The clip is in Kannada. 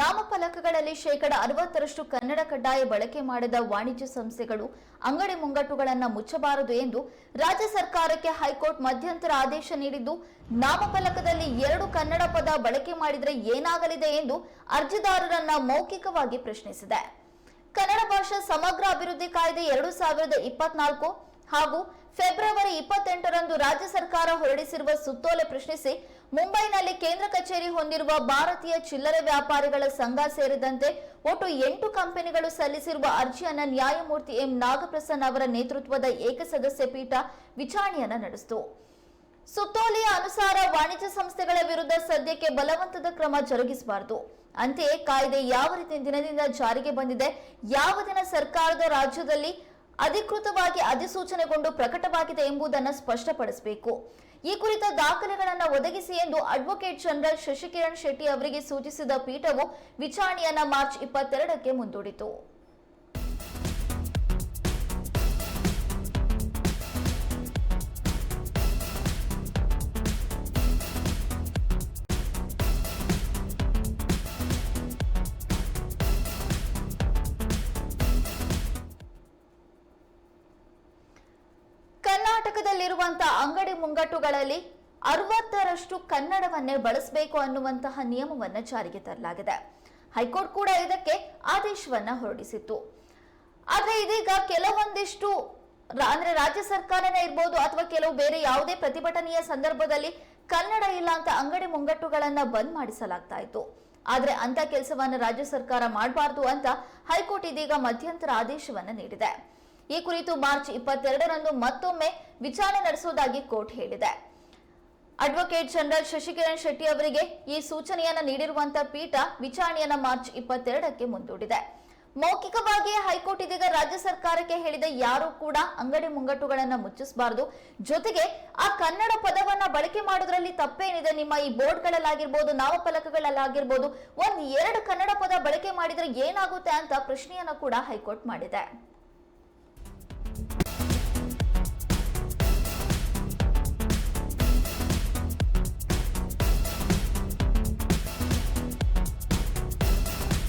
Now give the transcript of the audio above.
ನಾಮಫಲಕಗಳಲ್ಲಿ ಶೇಕಡ ಅರವತ್ತರಷ್ಟು ಕನ್ನಡ ಕಡ್ಡಾಯ ಬಳಕೆ ಮಾಡಿದ ವಾಣಿಜ್ಯ ಸಂಸ್ಥೆಗಳು ಅಂಗಡಿ ಮುಂಗಟ್ಟುಗಳನ್ನು ಮುಚ್ಚಬಾರದು ಎಂದು ರಾಜ್ಯ ಸರ್ಕಾರಕ್ಕೆ ಹೈಕೋರ್ಟ್ ಮಧ್ಯಂತರ ಆದೇಶ ನೀಡಿದ್ದು, ನಾಮಫಲಕದಲ್ಲಿ ಎರಡು ಕನ್ನಡ ಪದ ಬಳಕೆ ಮಾಡಿದರೆ ಏನಾಗಲಿದೆ ಎಂದು ಅರ್ಜಿದಾರರನ್ನ ಮೌಖಿಕವಾಗಿ ಪ್ರಶ್ನಿಸಿದೆ. ಕನ್ನಡ ಭಾಷಾ ಸಮಗ್ರ ಅಭಿವೃದ್ಧಿ ಕಾಯ್ದೆ ಎರಡು ಸಾವಿರದ ಇಪ್ಪತ್ನಾಲ್ಕು ಹಾಗೂ ಫೆಬ್ರವರಿ ಇಪ್ಪತ್ತೆಂಟರಂದು ರಾಜ್ಯ ಸರ್ಕಾರ ಹೊರಡಿಸಿರುವ ಸುತ್ತೋಲೆ ಪ್ರಶ್ನಿಸಿ ಮುಂಬೈನಲ್ಲಿ ಕೇಂದ್ರ ಕಚೇರಿ ಹೊಂದಿರುವ ಭಾರತೀಯ ಚಿಲ್ಲರೆ ವ್ಯಾಪಾರಿಗಳ ಸಂಘ ಸೇರಿದಂತೆ ಒಟ್ಟು ಎಂಟು ಕಂಪನಿಗಳು ಸಲ್ಲಿಸಿರುವ ಅರ್ಜಿಯನ್ನ ನ್ಯಾಯಮೂರ್ತಿ ಎಂ ನಾಗಪ್ರಸನ್ ಅವರ ನೇತೃತ್ವದ ಏಕಸದಸ್ಯ ಪೀಠ ವಿಚಾರಣೆಯನ್ನ ನಡೆಸಿತು. ಸುತ್ತೋಲೆಯ ಅನುಸಾರ ವಾಣಿಜ್ಯ ಸಂಸ್ಥೆಗಳ ವಿರುದ್ಧ ಸದ್ಯಕ್ಕೆ ಬಲವಂತದ ಕ್ರಮ ಜರುಗಿಸಬಾರದು. ಅಂತೆಯೇ ಕಾಯ್ದೆ ಯಾವ ರೀತಿ ದಿನದಿಂದ ಜಾರಿಗೆ ಬಂದಿದೆ, ಯಾವ ದಿನ ಸರ್ಕಾರದ ರಾಜ್ಯದಲ್ಲಿ ಅಧಿಕೃತವಾಗಿ ಅಧಿಸೂಚನೆಗೊಂಡು ಪ್ರಕಟವಾಗಿದೆ ಎಂಬುದನ್ನು ಸ್ಪಷ್ಟಪಡಿಸಬೇಕು. ಈ ಕುರಿತ ದಾಖಲೆಗಳನ್ನು ಒದಗಿಸಿ ಎಂದು ಅಡ್ವೊಕೇಟ್ ಜನರಲ್ ಶಶಿಕಿರಣ್ ಶೆಟ್ಟಿ ಅವರಿಗೆ ಸೂಚಿಸಿದ ಪೀಠವು ವಿಚಾರಣೆಯನ್ನ ಮಾರ್ಚ್ ಇಪ್ಪತ್ತೆರಡಕ್ಕೆ ಮುಂದೂಡಿತು. ಕರ್ನಾಟಕದಲ್ಲಿರುವಂತಹ ಅಂಗಡಿ ಮುಂಗಟ್ಟುಗಳಲ್ಲಿ ಅರವತ್ತರಷ್ಟು ಕನ್ನಡವನ್ನೇ ಬಳಸಬೇಕು ಅನ್ನುವಂತಹ ನಿಯಮವನ್ನು ಜಾರಿಗೆ ತರಲಾಗಿದೆ. ಹೈಕೋರ್ಟ್ ಕೂಡ ಇದಕ್ಕೆ ಆದೇಶವನ್ನ ಹೊರಡಿಸಿತ್ತು. ಆದರೆ ಇದೀಗ ಕೆಲವೊಂದಿಷ್ಟು ಅಂದ್ರೆ ರಾಜ್ಯ ಸರ್ಕಾರನೇ ಇರ್ಬೋದು ಅಥವಾ ಕೆಲವು ಬೇರೆ ಯಾವುದೇ ಪ್ರತಿಭಟನೆಯ ಸಂದರ್ಭದಲ್ಲಿ ಕನ್ನಡ ಇಲ್ಲ ಅಂತ ಅಂಗಡಿ ಮುಂಗಟ್ಟುಗಳನ್ನ ಬಂದ್ ಮಾಡಿಸಲಾಗ್ತಾ ಇತ್ತು. ಆದ್ರೆ ಅಂತ ಕೆಲಸವನ್ನ ರಾಜ್ಯ ಸರ್ಕಾರ ಮಾಡಬಾರ್ದು ಅಂತ ಹೈಕೋರ್ಟ್ ಇದೀಗ ಮಧ್ಯಂತರ ಆದೇಶವನ್ನ ನೀಡಿದೆ. ಈ ಕುರಿತು ಮಾರ್ಚ್ ಇಪ್ಪತ್ತೆರಡರಂದು ಮತ್ತೊಮ್ಮೆ ವಿಚಾರಣೆ ನಡೆಸುವುದಾಗಿ ಕೋರ್ಟ್ ಹೇಳಿದೆ. ಅಡ್ವೊಕೇಟ್ ಜನರಲ್ ಶಶಿಕಿರಣ್ ಶೆಟ್ಟಿ ಅವರಿಗೆ ಈ ಸೂಚನೆಯನ್ನ ನೀಡಿರುವಂತಹ ಪೀಠ ವಿಚಾರಣೆಯನ್ನ ಮಾರ್ಚ್ ಇಪ್ಪತ್ತೆರಡಕ್ಕೆ ಮುಂದೂಡಿದೆ. ಮೌಖಿಕವಾಗಿ ಹೈಕೋರ್ಟ್ ಇದೀಗ ರಾಜ್ಯ ಸರ್ಕಾರಕ್ಕೆ ಹೇಳಿದ ಯಾರು ಕೂಡ ಅಂಗಡಿ ಮುಂಗಟ್ಟುಗಳನ್ನು ಮುಚ್ಚಿಸಬಾರದು. ಜೊತೆಗೆ ಆ ಕನ್ನಡ ಪದವನ್ನ ಬಳಕೆ ಮಾಡೋದ್ರಲ್ಲಿ ತಪ್ಪೇನಿದೆ. ನಿಮ್ಮ ಈ ಬೋರ್ಡ್ಗಳಲ್ಲಾಗಿರ್ಬೋದು, ನಾಮಫಲಕಗಳಲ್ಲಾಗಿರ್ಬೋದು, ಒಂದ್ ಎರಡು ಕನ್ನಡ ಪದ ಬಳಕೆ ಮಾಡಿದ್ರೆ ಏನಾಗುತ್ತೆ ಅಂತ ಪ್ರಶ್ನೆಯನ್ನ ಕೂಡ ಹೈಕೋರ್ಟ್ ಮಾಡಿದೆ.